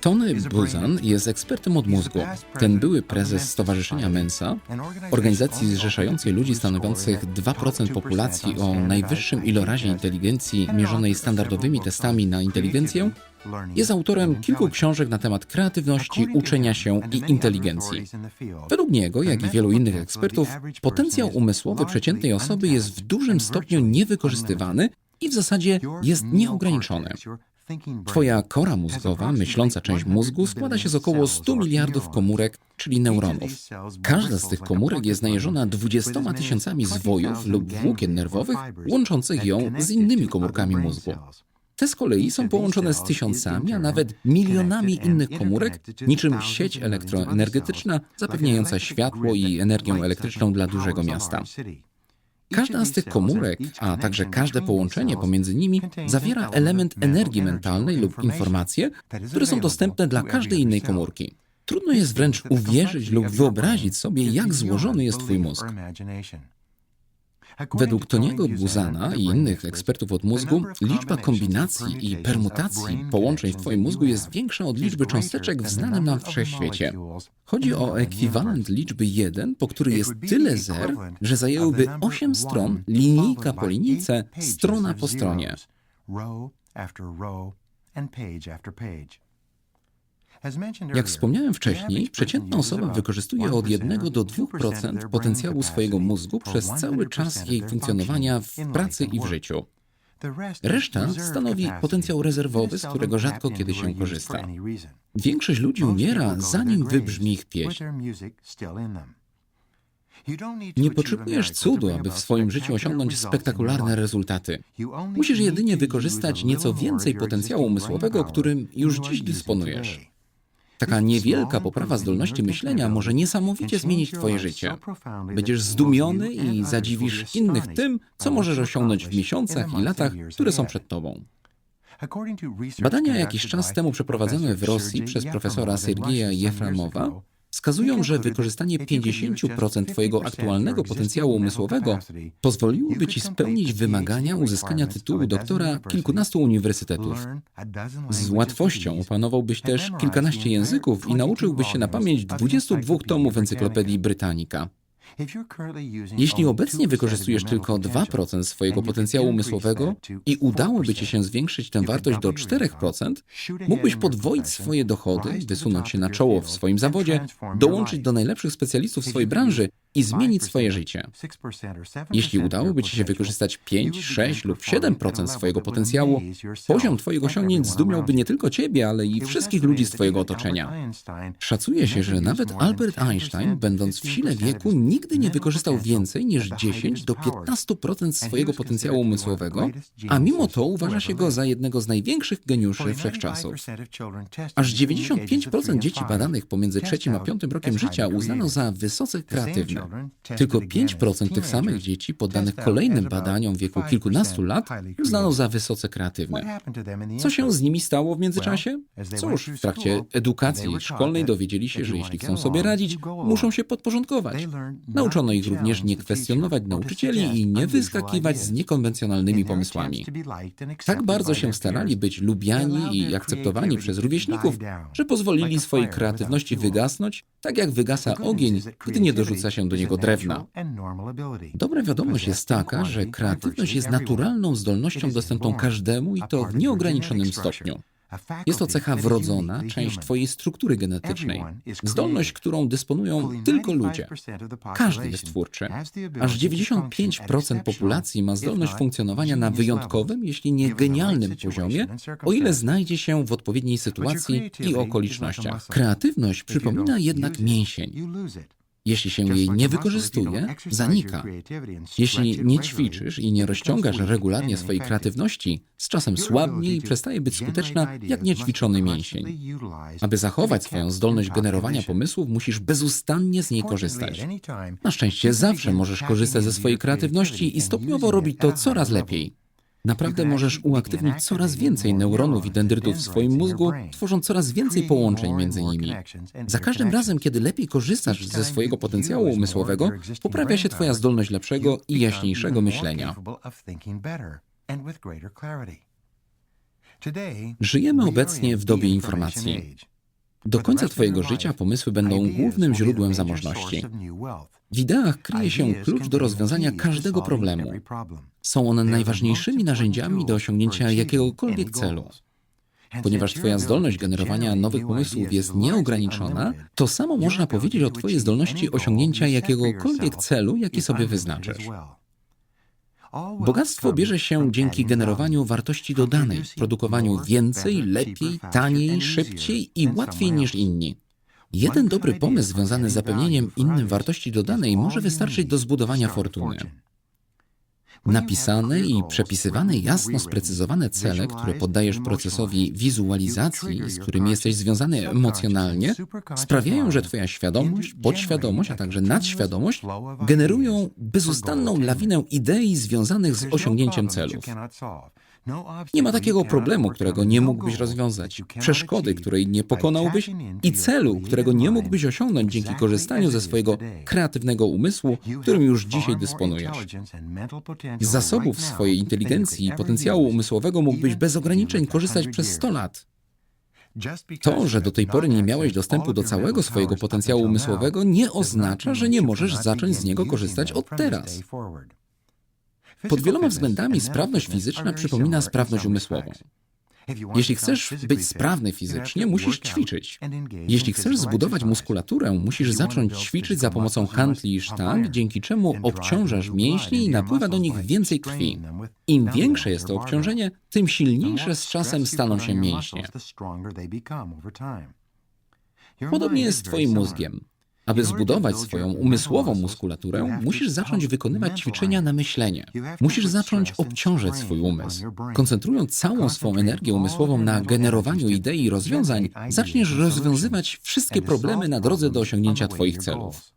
Tony Buzan jest ekspertem od mózgu. Ten były prezes Stowarzyszenia Mensa, organizacji zrzeszającej ludzi stanowiących 2% populacji o najwyższym ilorazie inteligencji mierzonej standardowymi testami na inteligencję, jest autorem kilku książek na temat kreatywności, uczenia się i inteligencji. Według niego, jak i wielu innych ekspertów, potencjał umysłowy przeciętnej osoby jest w dużym stopniu niewykorzystywany i w zasadzie jest nieograniczony. Twoja kora mózgowa, myśląca część mózgu, składa się z około 100 miliardów komórek, czyli neuronów. Każda z tych komórek jest najeżona 20 tysiącami zwojów lub włókien nerwowych, łączących ją z innymi komórkami mózgu. Te z kolei są połączone z tysiącami, a nawet milionami innych komórek, niczym sieć elektroenergetyczna zapewniająca światło i energię elektryczną dla dużego miasta. Każda z tych komórek, a także każde połączenie pomiędzy nimi zawiera element energii mentalnej lub informacje, które są dostępne dla każdej innej komórki. Trudno jest wręcz uwierzyć lub wyobrazić sobie, jak złożony jest Twój mózg. Według Toniego Buzana i innych ekspertów od mózgu, liczba kombinacji i permutacji połączeń w Twoim mózgu jest większa od liczby cząsteczek w znanym nam wszechświecie. Chodzi o ekwiwalent liczby 1, po której jest tyle zer, że zajęłyby 8 stron, linijka po linijce, strona po stronie. Jak wspomniałem wcześniej, przeciętna osoba wykorzystuje od 1 do 2% potencjału swojego mózgu przez cały czas jej funkcjonowania w pracy i w życiu. Reszta stanowi potencjał rezerwowy, z którego rzadko kiedy się korzysta. Większość ludzi umiera, zanim wybrzmi ich pieśń. Nie potrzebujesz cudu, aby w swoim życiu osiągnąć spektakularne rezultaty. Musisz jedynie wykorzystać nieco więcej potencjału umysłowego, którym już dziś dysponujesz. Taka niewielka poprawa zdolności myślenia może niesamowicie zmienić Twoje życie. Będziesz zdumiony i zadziwisz innych tym, co możesz osiągnąć w miesiącach i latach, które są przed Tobą. Badania jakiś czas temu przeprowadzone w Rosji przez profesora Sergieja Jeframowa wskazują, że wykorzystanie 50% Twojego aktualnego potencjału umysłowego pozwoliłoby Ci spełnić wymagania uzyskania tytułu doktora kilkunastu uniwersytetów. Z łatwością opanowałbyś też kilkanaście języków i nauczyłbyś się na pamięć 22 tomów Encyklopedii Britannica. Jeśli obecnie wykorzystujesz tylko 2% swojego potencjału umysłowego i udałoby ci się zwiększyć tę wartość do 4%, mógłbyś podwoić swoje dochody, wysunąć się na czoło w swoim zawodzie, dołączyć do najlepszych specjalistów swojej branży i zmienić swoje życie. Jeśli udałoby Ci się wykorzystać 5, 6 lub 7% swojego potencjału, poziom Twoich osiągnięć zdumiałby nie tylko Ciebie, ale i wszystkich ludzi z Twojego otoczenia. Szacuje się, że nawet Albert Einstein, będąc w sile wieku, nigdy nie wykorzystał więcej niż 10 do 15% swojego potencjału umysłowego, a mimo to uważa się go za jednego z największych geniuszy wszechczasów. Aż 95% dzieci badanych pomiędzy trzecim a piątym rokiem życia uznano za wysoce kreatywne. Tylko 5% tych samych dzieci poddanych kolejnym badaniom w wieku kilkunastu lat uznano za wysoce kreatywne. Co się z nimi stało w międzyczasie? Cóż, w trakcie edukacji szkolnej dowiedzieli się, że jeśli chcą sobie radzić, muszą się podporządkować. Nauczono ich również nie kwestionować nauczycieli i nie wyskakiwać z niekonwencjonalnymi pomysłami. Tak bardzo się starali być lubiani i akceptowani przez rówieśników, że pozwolili swojej kreatywności wygasnąć, tak jak wygasa ogień, gdy nie dorzuca się do niego drewna. Dobra wiadomość jest taka, że kreatywność jest naturalną zdolnością dostępną każdemu i to w nieograniczonym stopniu. Jest to cecha wrodzona, część Twojej struktury genetycznej. Zdolność, którą dysponują tylko ludzie. Każdy jest twórczy. Aż 95% populacji ma zdolność funkcjonowania na wyjątkowym, jeśli nie genialnym poziomie, o ile znajdzie się w odpowiedniej sytuacji i okolicznościach. Kreatywność przypomina jednak mięsień. Jeśli się jej nie wykorzystuje, zanika. Jeśli nie ćwiczysz i nie rozciągasz regularnie swojej kreatywności, z czasem słabnie i przestaje być skuteczna jak niećwiczony mięsień. Aby zachować swoją zdolność generowania pomysłów, musisz bezustannie z niej korzystać. Na szczęście zawsze możesz korzystać ze swojej kreatywności i stopniowo robić to coraz lepiej. Naprawdę możesz uaktywnić coraz więcej neuronów i dendrytów w swoim mózgu, tworząc coraz więcej połączeń między nimi. Za każdym razem, kiedy lepiej korzystasz ze swojego potencjału umysłowego, poprawia się Twoja zdolność lepszego i jaśniejszego myślenia. Żyjemy obecnie w dobie informacji. Do końca Twojego życia pomysły będą głównym źródłem zamożności. W ideach kryje się klucz do rozwiązania każdego problemu. Są one najważniejszymi narzędziami do osiągnięcia jakiegokolwiek celu. Ponieważ Twoja zdolność generowania nowych pomysłów jest nieograniczona, to samo można powiedzieć o Twojej zdolności osiągnięcia jakiegokolwiek celu, jaki sobie wyznaczysz. Bogactwo bierze się dzięki generowaniu wartości dodanej, produkowaniu więcej, lepiej, taniej, szybciej i łatwiej niż inni. Jeden dobry pomysł związany z zapewnieniem innym wartości dodanej może wystarczyć do zbudowania fortuny. Napisane i przepisywane jasno sprecyzowane cele, które poddajesz procesowi wizualizacji, z którymi jesteś związany emocjonalnie, sprawiają, że Twoja świadomość, podświadomość, a także nadświadomość generują bezustanną lawinę idei związanych z osiągnięciem celów. Nie ma takiego problemu, którego nie mógłbyś rozwiązać, przeszkody, której nie pokonałbyś i celu, którego nie mógłbyś osiągnąć dzięki korzystaniu ze swojego kreatywnego umysłu, którym już dzisiaj dysponujesz. Z zasobów swojej inteligencji i potencjału umysłowego mógłbyś bez ograniczeń korzystać przez 100 lat. To, że do tej pory nie miałeś dostępu do całego swojego potencjału umysłowego, nie oznacza, że nie możesz zacząć z niego korzystać od teraz. Pod wieloma względami sprawność fizyczna przypomina sprawność umysłową. Jeśli chcesz być sprawny fizycznie, musisz ćwiczyć. Jeśli chcesz zbudować muskulaturę, musisz zacząć ćwiczyć za pomocą handli i sztang, dzięki czemu obciążasz mięśnie i napływa do nich więcej krwi. Im większe jest to obciążenie, tym silniejsze z czasem staną się mięśnie. Podobnie jest z Twoim mózgiem. Aby zbudować swoją umysłową muskulaturę, musisz zacząć wykonywać ćwiczenia na myślenie. Musisz zacząć obciążać swój umysł. Koncentrując całą swą energię umysłową na generowaniu idei i rozwiązań, zaczniesz rozwiązywać wszystkie problemy na drodze do osiągnięcia Twoich celów.